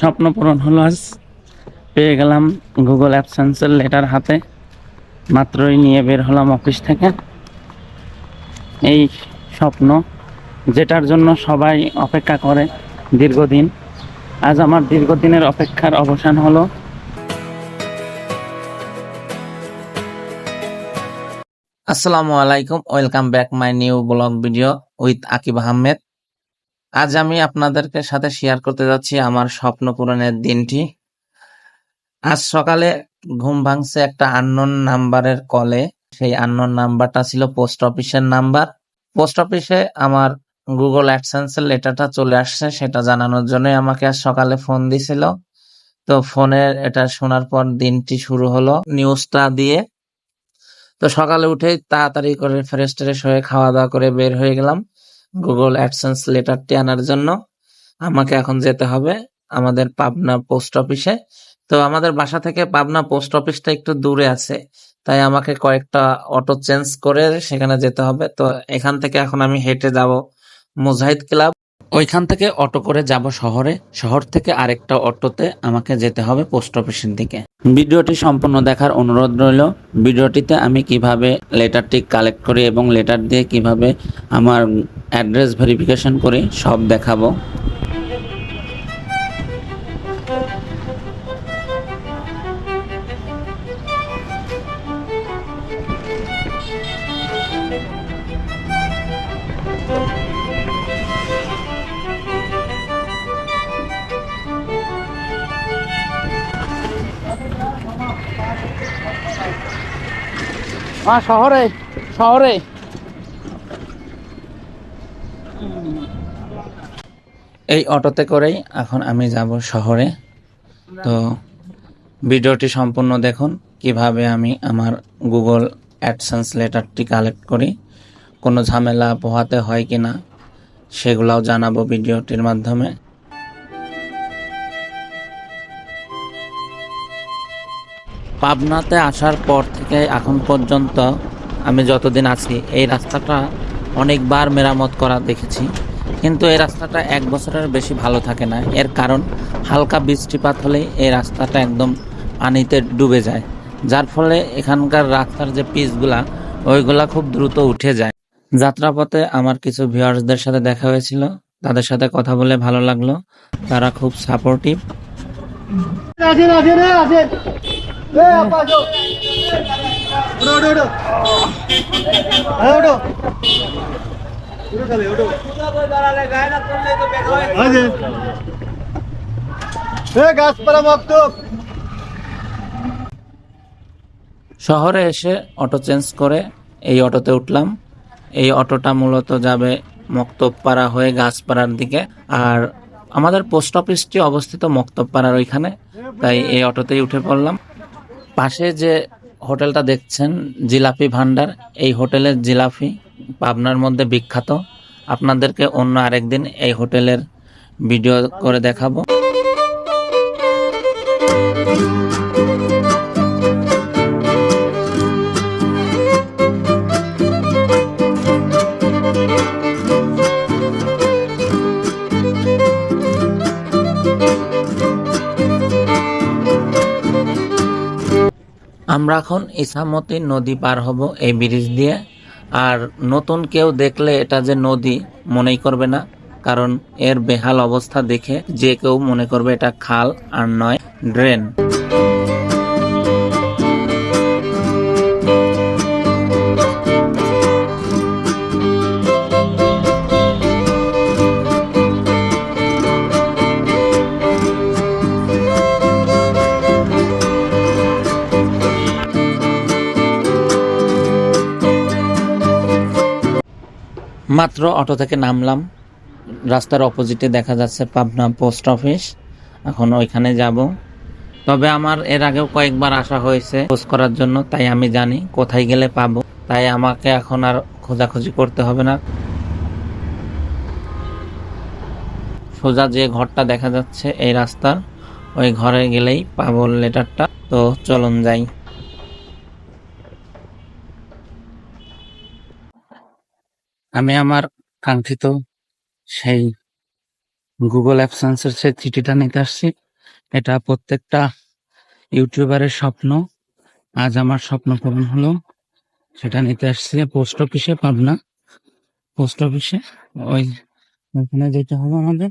স্বপ্ন পূরণ হলো আজ। পেয়ে গেলাম গুগল অ্যাপসেন্সের লেটার হাতে। মাত্রই নিয়ে বের হলাম অফিস থেকে। এই স্বপ্ন যেটার জন্য সবাই অপেক্ষা করে দীর্ঘদিন। আজ আমার দীর্ঘদিনের অপেক্ষার অবসান হলো। আসসালামু আলাইকুম, welcome back my new blog video with Akib Ahmed. আজ আমি আপনাদেরকে সাথে শেয়ার করতে যাচ্ছি আমার স্বপ্ন পূরণের দিনটি। আজ সকালে ঘুম ভাঙছে একটা আননোন নাম্বারের কলে সেই আননোন নাম্বারটা ছিল পোস্ট অফিসের নাম্বার পোস্ট অফিসে আমার গুগল অ্যাডসেন্সের লেটারটা চলে আসছে, সেটা জানানোর জন্যই আমাকে আজ সকালে ফোন দিছিল। তো ফোনের এটা শোনার পর দিনটি শুরু হলো নিউজটা দিয়ে। তো সকালে উঠে তাড়াতাড়ি করে ফ্রেশ ট্রেশ হয়ে খাওয়া দাওয়া করে বের হয়ে গেলাম। গুগল অ্যাডসেন্স লেটারটি আনার জন্য আমাকে এখন যেতে হবে আমাদের পাবনা পোস্ট অফিসে তো আমাদের বাসা থেকে পাবনা পোস্ট অফিসটা একটু দূরে আছে, তাই আমাকে কয়েকটা অটো চেঞ্জ করে সেখানে যেতে হবে। তো এখান থেকে এখন আমি হেঁটে যাব মুজাহিদ ক্লাব ওইখান থেকে অটো করে যাব শহরে, শহর থেকে আরেকটা অটোতে আমাকে যেতে হবে পোস্ট অফিসের দিকে। ভিডিওটি সম্পূর্ণ দেখার অনুরোধ রইল। ভিডিওটিতে আমি কীভাবে লেটারটি কালেক্ট করি এবং লেটার দিয়ে কীভাবে আমার অ্যাড্রেস ভেরিফিকেশন করি সব দেখাবো। হ্যাঁ শহরে শহরে। এই অটোতে করেই এখন আমি যাব শহরে। তো ভিডিওটি সম্পূর্ণ দেখুন, কীভাবে আমি আমার গুগল অ্যাডসেন্স লেটারটি কালেক্ট করি, কোনো ঝামেলা পোহাতে হয় কি না সেগুলাও জানাব ভিডিওটির মাধ্যমে। পাবনাতে আসার পর থেকে এখন পর্যন্ত আমি যতদিন আছি, এই রাস্তাটা অনেকবার মেরামত করা দেখেছি। কিন্তু এই রাস্তাটা এক বছরের বেশি ভালো থাকে না। এর কারণ, হালকা বৃষ্টিপাত হলেই এই রাস্তাটা একদম পানিতে ডুবে যায়। যার ফলে এখানকার রাস্তার যে পিচগুলা, ওইগুলা খুব দ্রুত উঠে যায়। যাত্রাপথে আমার কিছু ভিউয়ার্সদের সাথে দেখা হয়েছিল। তাদের সাথে কথা বলে ভালো লাগল। তারা খুব সাপোর্টিভ শহরে এসে অটো চেঞ্জ করে এই অটোতে উঠলাম। এই অটোটা মূলত যাবে মক্তবপাড়া হয়ে গাছপাড়ার দিকে। আর আমাদের পোস্ট অফিসটি অবস্থিত মক্তবপাড়ার ওইখানে, তাই এই অটোতেই উঠে পড়লাম। পাশে যে হোটেলটা দেখছেন, জিলাপি ভান্ডার এই হোটেলের জিলাপি। পাবনার মধ্যে বিখ্যাত। আপনাদেরকে অন্য আরেকদিন এই হোটেলের ভিডিও করে দেখাবো। আমরা এখন ইসামতি নদী পার হব এই ব্রিজ দিয়ে। আর নতুন কেউ দেখলে এটা যে নদী মনেই করবে না, কারণ এর বেহাল অবস্থা দেখে যে কেউ মনে করবে এটা খাল আর নয় ড্রেন। মাত্র অটো থেকে নামলাম। রাস্তার অপোজিটে দেখা যাচ্ছে পাবনা পোস্ট অফিস এখন ওইখানে যাব। তবে আমার এর আগেও কয়েকবার আসা হয়েছে খোঁজ করার জন্য, তাই আমি জানি কোথায় গেলে পাবো। তাই আমাকে এখন আর খোঁজাখুঁজি করতে হবে না। সোজা যে ঘরটা দেখা যাচ্ছে, এই রাস্তার, ওই ঘরে গেলেই পাবো লেটারটা। তো চলুন যাই। আমি আমার কাঙ্ক্ষিত সেই গুগল অ্যাপসেন্সের সেই চিঠিটা নিতে আসছি। এটা প্রত্যেকটা ইউটিউবারের স্বপ্ন। আজ আমার স্বপ্ন পূরণ হলো। সেটা নিতে আসছি। পোস্ট অফিসে, পাবনা। পোস্ট অফিসে ওই ওইখানে যেতে হবে আমাদের।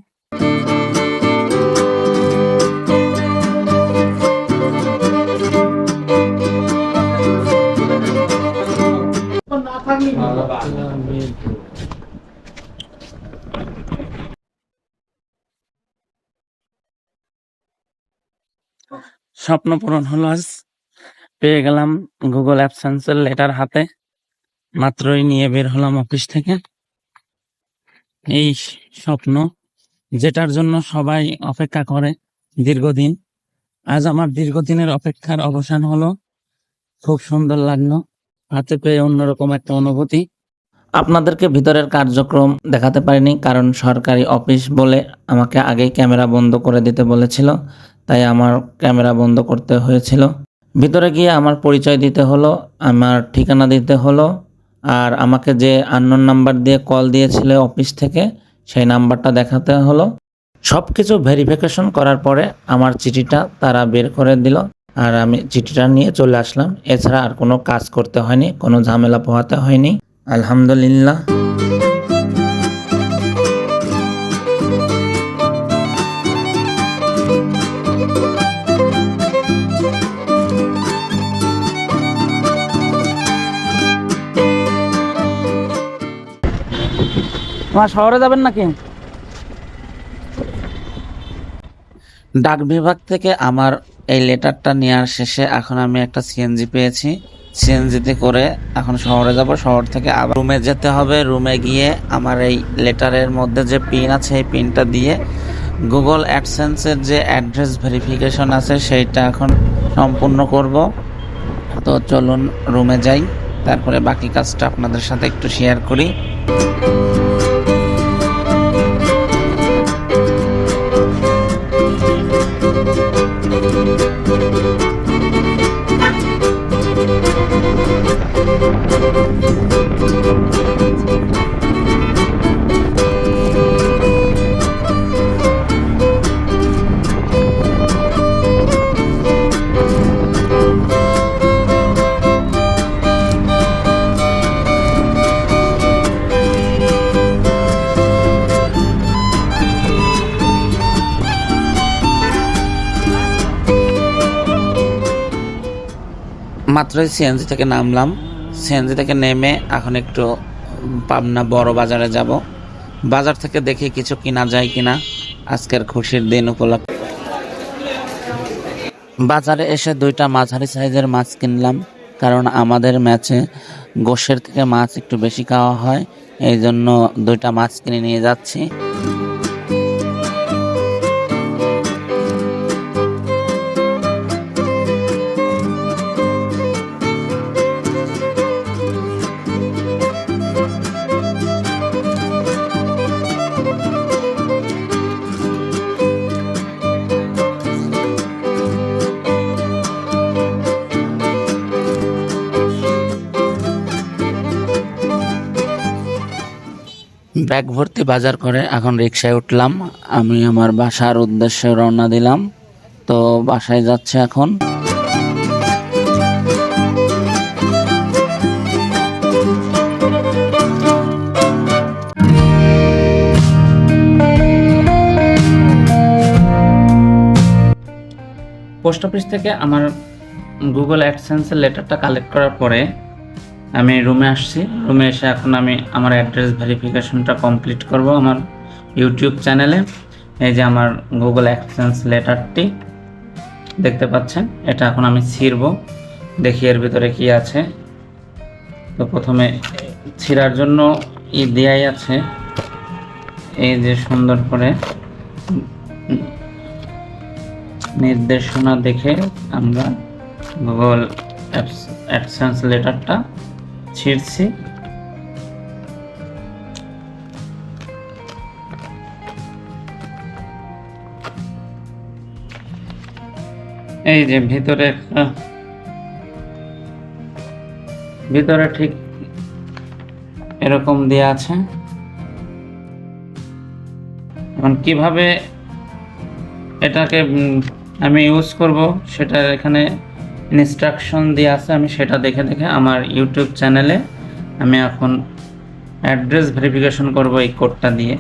স্বপ্ন পূরণ হলো আজ। পেয়ে গেলাম গুগল অ্যাপসেন্সের লেটার হাতে। মাত্রই নিয়ে বের হলাম অফিস থেকে। এই স্বপ্ন যেটার জন্য সবাই অপেক্ষা করে দীর্ঘদিন। আজ আমার দীর্ঘদিনের অপেক্ষার অবসান হলো। খুব সুন্দর লাগল। হাতে পেয়ে অন্যরকম একটা অনুভূতি। আপনাদেরকে ভিতরের কার্যক্রম দেখাতে পারিনি, কারণ সরকারি অফিস বলে আমাকে আগেই ক্যামেরা বন্ধ করে দিতে বলেছিল, তাই আমার ক্যামেরা বন্ধ করতে হয়েছিল। ভিতরে গিয়ে আমার পরিচয় দিতে হলো, আমার ঠিকানা দিতে হলো, আর আমাকে যে আননোন নাম্বার দিয়ে কল দিয়েছিল অফিস থেকে, সেই নাম্বারটা দেখাতে হলো। সব কিছু ভেরিফিকেশন করার পরে আমার চিঠিটা তারা বের করে দিল। আর আমি চিঠিটা নিয়ে চলে আসলাম। এছাড়া আর কোনো কাজ করতে হয়নি কোনো ঝামেলা পোহাতে হয়নি। আলহামদুলিল্লাহ। তোমার শহরে যাবেন নাকি? ডাক বিভাগ থেকে আমার এই লেটারটা নেওয়ার শেষে এখন আমি একটা সিএনজি পেয়েছি। সিএনজিতে করে এখন শহরে যাব। শহর থেকে আবার রুমে যেতে হবে। রুমে গিয়ে আমার এই লেটারের মধ্যে যে পিন আছে, এই পিনটা দিয়ে গুগল অ্যাডসেন্সের যে অ্যাড্রেস ভেরিফিকেশন আছে, সেইটা এখন সম্পূর্ণ করব। তো চলুন রুমে যাই। তারপরে বাকি কাজটা আপনাদের সাথে একটু শেয়ার করি। মাত্রই সিএনজি থেকে নামলাম। সিএনজি থেকে নেমে এখন একটু পাবনা বড় বাজারে যাব। বাজার থেকে দেখি কিছু কিনা যায় কিনা। আজকের খুশির দিন উপলক্ষে। বাজারে এসে দুইটা মাঝারি সাইজের মাছ কিনলাম, কারণ আমাদের ম্যাচে গোশের থেকে মাছ একটু বেশি খাওয়া হয় এই জন্য দুইটা মাছ কিনে নিয়ে যাচ্ছি। ব্যাগ ভর্তি বাজার করে এখন রিক্সায় উঠলাম। আমি আমার বাসার উদ্দেশ্যে রওনা দিলাম। তো বাসায় যাচ্ছে এখন। পোস্ট অফিস থেকে আমার গুগল অ্যাডসেন্সের লেটারটা কালেক্ট করার পরে আমি রুমে আসছি। রুমে এসে এখন আমি আমার অ্যাড্রেস ভেরিফিকেশনটা কমপ্লিট করব আমার ইউটিউব চ্যানেলে এই যে আমার গুগল অ্যাডসেন্স লেটারটি, দেখতে পাচ্ছেন? এটা এখন আমি ছিঁড়ব। দেখি এর ভিতরে কি আছে। তো প্রথমে ছিঁড়ার জন্য ই দেয়াই আছে। এই যে সুন্দর করে নির্দেশনা দেখে আমরা গুগল অ্যাডসেন্স লেটারটা ছিঁড়ছি। এই যে ভিতরে একটা ভিতরে ঠিক এরকম দেয়া আছে। এখন কীভাবে এটাকে আমি ইউজ করব সেটা এখানে ইনস্ট্রাকশন দিয়ে আছে, আমি সেটা দেখে দেখে আমার ইউটিউব চ্যানেলে আমি এখন অ্যাড্রেস ভেরিফিকেশন করব এই কোডটা দিয়ে।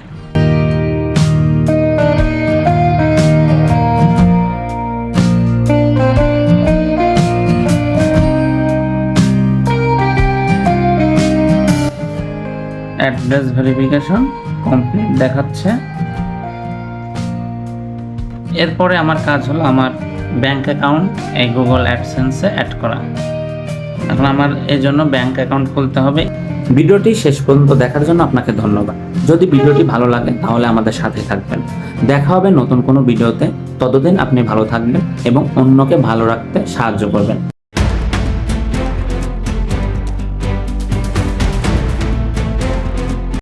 অ্যাড্রেস ভেরিফিকেশন কমপ্লিট দেখাচ্ছে। এরপরে আমার কাজ হলো আমার ব্যাংক অ্যাকাউন্ট এই গুগল অ্যাডসেন্সে অ্যাড করা। এখন আমার এই জন্য ব্যাঙ্ক অ্যাকাউন্ট খুলতে হবে। ভিডিওটি শেষ পর্যন্ত দেখার জন্য আপনাকে ধন্যবাদ। যদি ভিডিওটি ভালো লাগে, তাহলে আমাদের সাথে থাকবেন। দেখা হবে নতুন কোনো ভিডিওতে। ততদিন আপনি ভালো থাকবেন এবং অন্যকে ভালো রাখতে সাহায্য করবেন।